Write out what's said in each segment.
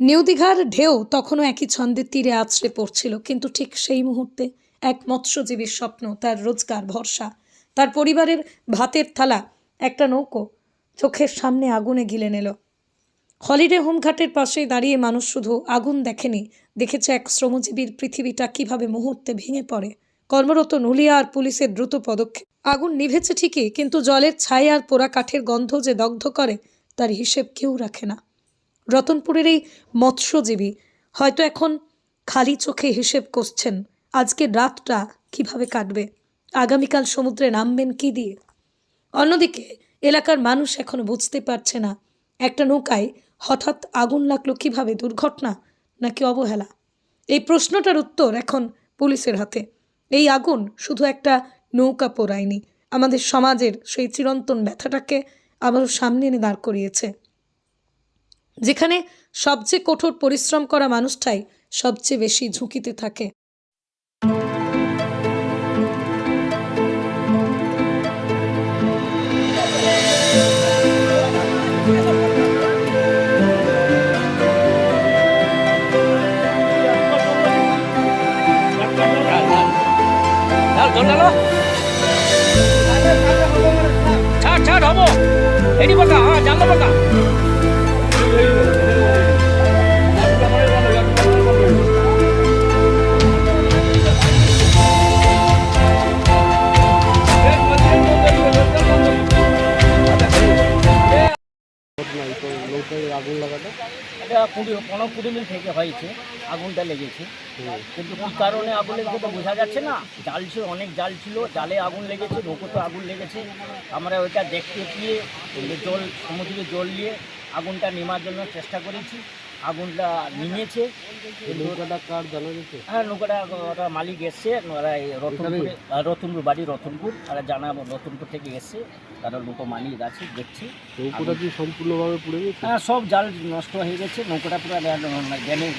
New দীঘার ঢেউ তখনও একই ছন্দের তীরে আছড়ে পড়ছিল, কিন্তু ঠিক সেই মুহূর্তে এক মৎস্যজীবীর স্বপ্ন, তার রোজগার, ভরসা, তার পরিবারের ভাতের থালা, একটা নৌকো চোখের সামনে আগুনে গিলে নিল। হলিডে হোমঘাটের পাশে দাঁড়িয়ে মানুষ শুধু আগুন দেখেনি, দেখেছে এক শ্রমজীবীর পৃথিবীটা কীভাবে মুহূর্তে ভেঙে পড়ে। কর্মরত নুলিয়া আর পুলিশের দ্রুত পদক্ষেপ। আগুন নিভেছে ঠিকই, কিন্তু জলের ছাই আর পোড়া কাঠের গন্ধ যে দগ্ধ করে, তার হিসেব কেউ রাখে না। রতনপুরের এই মৎস্যজীবী হয়তো এখন খালি চোখে হিসেব করছেন আজকে রাতটা কীভাবে কাটবে? আগামীকাল সমুদ্রে নামবেন কি দিয়ে? অন্যদিকে, এলাকার মানুষ এখনও বুঝতে পারছে না, একটা নৌকায় হঠাৎ আগুন লাগল কীভাবে, দুর্ঘটনা নাকি অবহেলা? এই প্রশ্নটার উত্তর এখন পুলিশের হাতে। এই আগুন শুধু একটা নৌকা পোড়ায়নি, আমাদের সমাজের সেই চিরন্তন ব্যথাটাকে আবারও সামনে এনে দাঁড় করিয়েছে। যেখানে সবচেয়ে কঠোর পরিশ্রম করা মানুষটাই সবচেয়ে বেশি ঝুঁকিতে থাকে। ছাড় ছাড়, হব। এডি পাকা হ্যাঁ জানলা পাকা এই আগুন লাগাটা এটা কুড়ি পনেরো কুড়ি মিনিট থেকে হয়েছে আগুনটা লেগেছে। কিন্তু কী কারণে আগুন লেগেছে তো বোঝা যাচ্ছে না? জাল ছিল অনেক জাল ছিল জালে আগুন লেগেছে নৌকোতে আগুন লেগেছে। আমরা ওইটা দেখতে গিয়ে জল সমুদ্রে জল নিয়ে আগুনটা নেমার জন্য চেষ্টা করেছি। আগুনটা নিমেছে। হ্যাঁ নৌকাটা ওরা মালিক এসছে ওরা এই রতনপুরে রতনপুর বাড়ি রতনপুর। তারা জানা রতনপুর থেকে এসছে। তারা নৌকো মালিক আছে দেখছি। নৌকোটা কি সম্পূর্ণভাবে পুড়ে গেছে? হ্যাঁ সব জাল নষ্ট হয়ে গেছে। নৌকোটা পুরো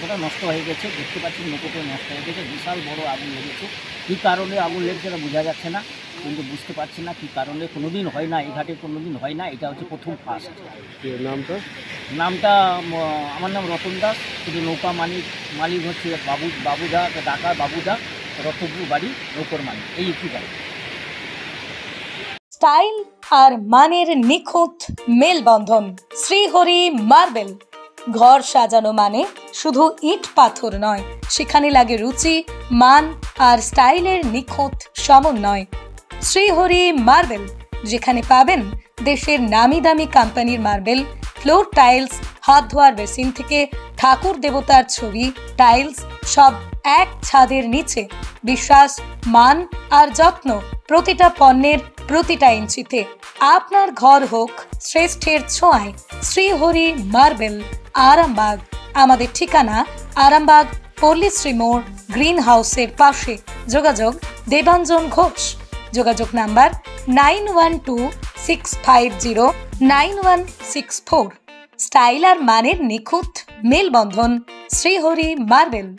পুরো নষ্ট হয়ে গেছে। দেখতে পাচ্ছি নৌকোটা নষ্ট হয়ে গেছে। বিশাল বড় আগুন লেগেছে। কী কারণে আগুন লেগেছে এটা বোঝা যাচ্ছে না। কিন্তু বুঝতে পারছি না কী কারণে কোনোদিন হয় না এই ঘাটে কোনোদিন হয় না এটা হচ্ছে প্রথম ফার্স্ট এর নামটা? নামটা আমার নাম রতন দাস কিন্তু নৌকা মালিক মালিক হচ্ছে বাবু বাবুদা ডাকা বাবুদা রতনপুর বাড়ি নৌকর মালিক এই একটি বাড়ি। স্টাইল আর মানের নিখুঁত মেলবন্ধন শ্রীহরি মার্বেল। ঘর সাজানো মানে শুধু ইট পাথর নয়, সেখানে লাগে রুচি, মান আর স্টাইলের নিখুঁত সমন্বয়। শ্রীহরি মার্বেল, যেখানে পাবেন দেশের নামি দামি কোম্পানির মার্বেল, ফ্লোর টাইলস হাত ধোয়ার বেসিন থেকে ঠাকুর দেবতার ছবি, টাইলস, সব এক ছাদের নিচে। বিশ্বাস, মান আর যত্ন প্রতিটা পণ্যের প্রতিটা ইঞ্চিতে। আপনার ঘর হোক শ্রেষ্ঠের ছোঁয়ায়, শ্রীহরি মার্বেল। আরামবাগ। আমাদের ঠিকানা আরামবাগ পল্লীশ্রী মোড়, গ্রিন হাউসের পাশে। যোগাযোগ দেবাঞ্জন ঘোষ। যোগাযোগ number nine one two six five zero nine one six four. Style আর মানের নিখুঁত মেলবন্ধন শ্রীহরি মার্বেল।